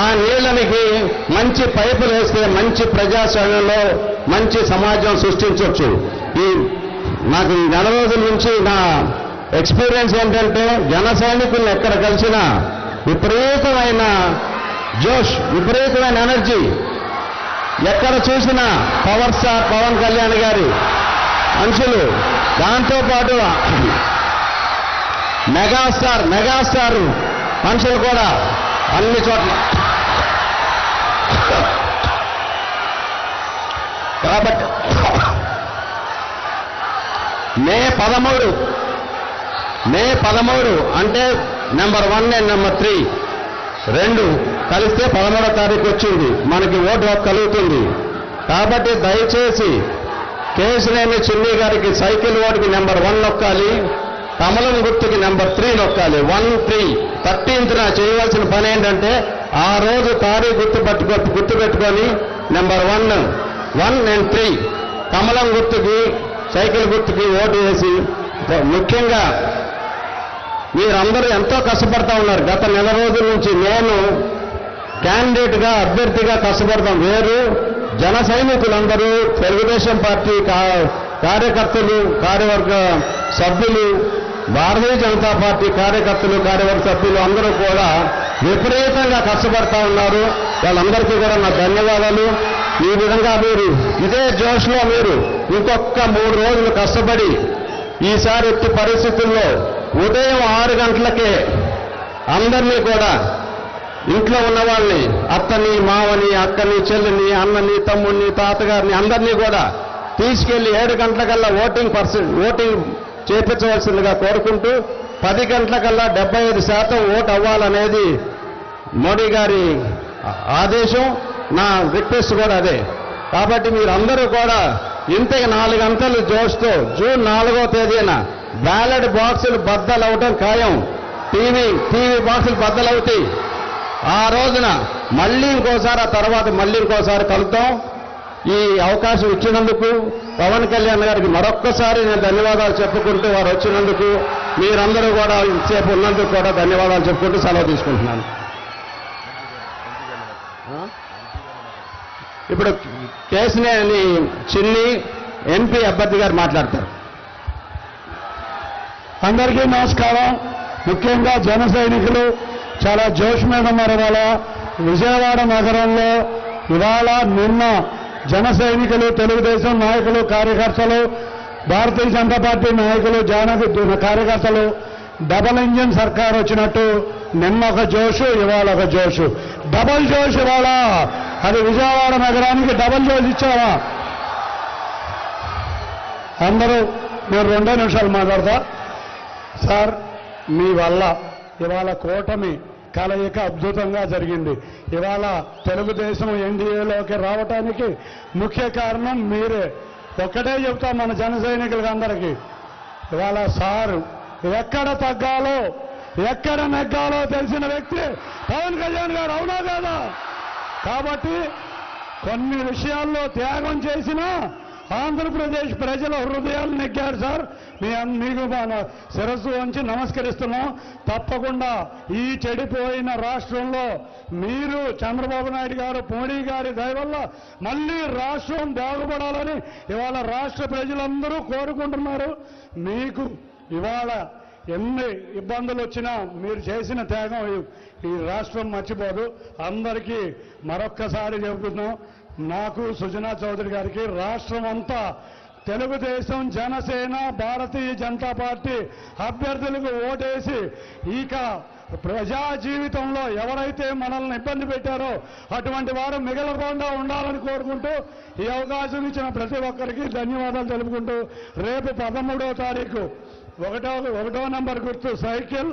ఆ నీళ్ళనికి మంచి పైపులు వేస్తే మంచి ప్రజాస్వామ్యంలో మంచి సమాజం సృష్టించవచ్చు. ఈ నాకు నెల రోజుల నుంచి నా ఎక్స్పీరియన్స్ ఏంటంటే జన సైనికులను ఎక్కడ కలిసినా విపరీతమైన జోష్ విపరీతమైన ఎనర్జీ. ఎక్కడ చూసినా పవర్ స్టార్ పవన్ కళ్యాణ్ గారి మనుషులు. దాంతోపాటు మెగాస్టార్ మెగాస్టార్ మనుషులు కూడా అన్ని చోట్ల. కాబట్టి మే పదమూడు. మే పదమూడు అంటే number one and number three. రెండు కలిస్తే పదమూడో తారీఖు వచ్చింది. మనకి ఓటు హక్కు కలుగుతుంది. కాబట్టి దయచేసి కేసినేని చిన్ని గారికి సైకిల్ ఓటుకి నెంబర్ వన్ నొక్కాలి. కమలం గుర్తుకి నెంబర్ త్రీ నొక్కాలి. One three. థర్టీన్త్న చేయవలసిన పని ఏంటంటే ఆ రోజు తారీఖు గుర్తు పట్టుకో గుర్తు పెట్టుకొని number one one and three. కమలం గుర్తుకి సైకిల్ గుర్తుకి ఓటు వేసి ముఖ్యంగా మీరందరూ ఎంతో కష్టపడతా ఉన్నారు. గత నెల రోజుల నుంచి నేను క్యాండిడేట్గా అభ్యర్థిగా కష్టపడతాం. వేరు జన సైనికులందరూ తెలుగుదేశం పార్టీ కా- కార్యకర్తలు కార్యవర్గ సభ్యులు భారతీయ జనతా పార్టీ కార్యకర్తలు కార్యవర్గ సభ్యులు అందరూ కూడా విపరీతంగా కష్టపడతా ఉన్నారు. వాళ్ళందరికీ కూడా నా ధన్యవాదాలు. ఈ విధంగా మీరు ఇదే జోష్లో మీరు ఇంకొక మూడు రోజులు కష్టపడి ఈసారి ఎట్టి పరిస్థితుల్లో ఉదయం ఆరు గంటలకే అందరినీ కూడా ఇంట్లో ఉన్న వాళ్ళని అత్తని మావని అక్కని చెల్లిని అన్నని తమ్ముడిని తాతగారిని అందరినీ కూడా తీసుకెళ్ళి ఏడు గంటలకల్లా ఓటింగ్ పర్సెంట్ ఓటింగ్ చేపించవలసిందిగా కోరుకుంటూ పది గంటలకల్లా డెబ్బై ఐదు శాతం ఓటు అవ్వాలనేది మోడీ గారి ఆదేశం నా రిక్వెస్ట్ కూడా అదే. కాబట్టి మీరందరూ కూడా ఇంతకి నాలుగు అంతలు జోష్తో జూన్ నాలుగో తేదీన బ్యాలెట్ బాక్సులు బద్దలవటం ఖాయం. టీవీ టీవీ బాక్సులు బద్దలవుతాయి. ఆ రోజున మళ్ళీ ఇంకోసారి ఆ తర్వాత మళ్ళీ ఇంకోసారి కలుద్దాం. ఈ అవకాశం ఇచ్చినందుకు పవన్ కళ్యాణ్ గారికి మరొక్కసారి నేను ధన్యవాదాలు చెప్పుకుంటూ వారు వచ్చినందుకు మీరందరూ కూడా ఇంతసేపు ఉన్నందుకు కూడా ధన్యవాదాలు చెప్పుకుంటూ సెలవు తీసుకుంటున్నాను. ఇప్పుడు కేసినేని చిన్ని ఎంపీ అభ్యర్థి గారు మాట్లాడతారు. అందరికీ నమస్కారం. ముఖ్యంగా జన సైనికులు చాలా జోష్ మీద ఉన్నారు ఇవాళ విజయవాడ నగరంలో ఇవాళ నిన్న జన సైనికులు తెలుగుదేశం నాయకులు కార్యకర్తలు భారతీయ జనతా పార్టీ నాయకులు జాన కార్యకర్తలు డబల్ ఇంజిన్ సర్కార్ వచ్చినట్టు నిన్న ఒక జోషు ఇవాళ ఒక జోషు. డబల్ జోష్ ఇవాళ. అది విజయవాడ నగరానికి డబల్ జోష్ ఇచ్చావా? అందరూ నేను రెండో నిమిషాలు మాట్లాడతా. సార్ మీ వల్ల ఇవాళ కూటమి కలయిక అద్భుతంగా జరిగింది. ఇవాళ తెలుగుదేశం ఎన్డీఏలోకి రావటానికి ముఖ్య కారణం మీరే. ఒక్కటే చెప్తాం మన జన సైనికులకి అందరికీ. ఇవాళ సారు ఎక్కడ తగ్గాలో ఎక్కడ నెగ్గాలో తెలిసిన వ్యక్తి పవన్ కళ్యాణ్ గారు అవునా కాదా? కాబట్టి కొన్ని విషయాల్లో త్యాగం చేసిన ఆంధ్రప్రదేశ్ ప్రజల హృదయాలు నెగ్గారు సార్. మీ మీకు మన శిరస్సు వంచి నమస్కరిస్తున్నాం. తప్పకుండా ఈ చెడిపోయిన రాష్ట్రంలో మీరు చంద్రబాబు నాయుడు గారు మోడీ గారి దయవల్ల మళ్ళీ రాష్ట్రం బాగుపడాలని ఇవాళ రాష్ట్ర ప్రజలందరూ కోరుకుంటున్నారు. మీకు ఇవాళ ఎన్ని ఇబ్బందులు వచ్చినా మీరు చేసిన త్యాగం ఈ- రాష్ట్రం మర్చిపోదు. అందరికీ మరొక్కసారి చెబుతున్నాం. నాకు సుజనా చౌదరి గారికి రాష్ట్రం అంతా తెలుగుదేశం జనసేన భారతీయ జనతా పార్టీ అభ్యర్థులకు ఓటేసి ఇక ప్రజా జీవితంలో ఎవరైతే మనల్ని ఇబ్బంది పెట్టారో అటువంటి వారు మిగలకుండా ఉండాలని కోరుకుంటూ ఈ అవకాశం ఇచ్చిన ప్రతి ఒక్కరికి ధన్యవాదాలు తెలుపుకుంటూ రేపు పదమూడవ తారీఖు ఒకటో ఒకటో నంబర్ గుర్తు సైకిల్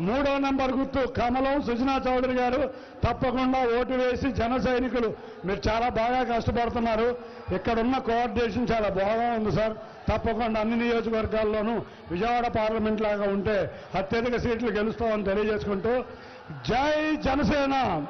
మూడో నంబర్ గుర్తు కమలం సుజనా చౌదరి గారు తప్పకుండా ఓటు వేసి జన సైనికులు. మీరు చాలా బాగా కష్టపడుతున్నారు. ఇక్కడున్న కోఆర్డినేషన్ చాలా బాగా ఉంది సార్. తప్పకుండా అన్ని నియోజకవర్గాల్లోనూ విజయవాడ పార్లమెంట్ లాగా ఉంటే అత్యధిక సీట్లు గెలుస్తామని తెలియజేసుకుంటూ జై జనసేన.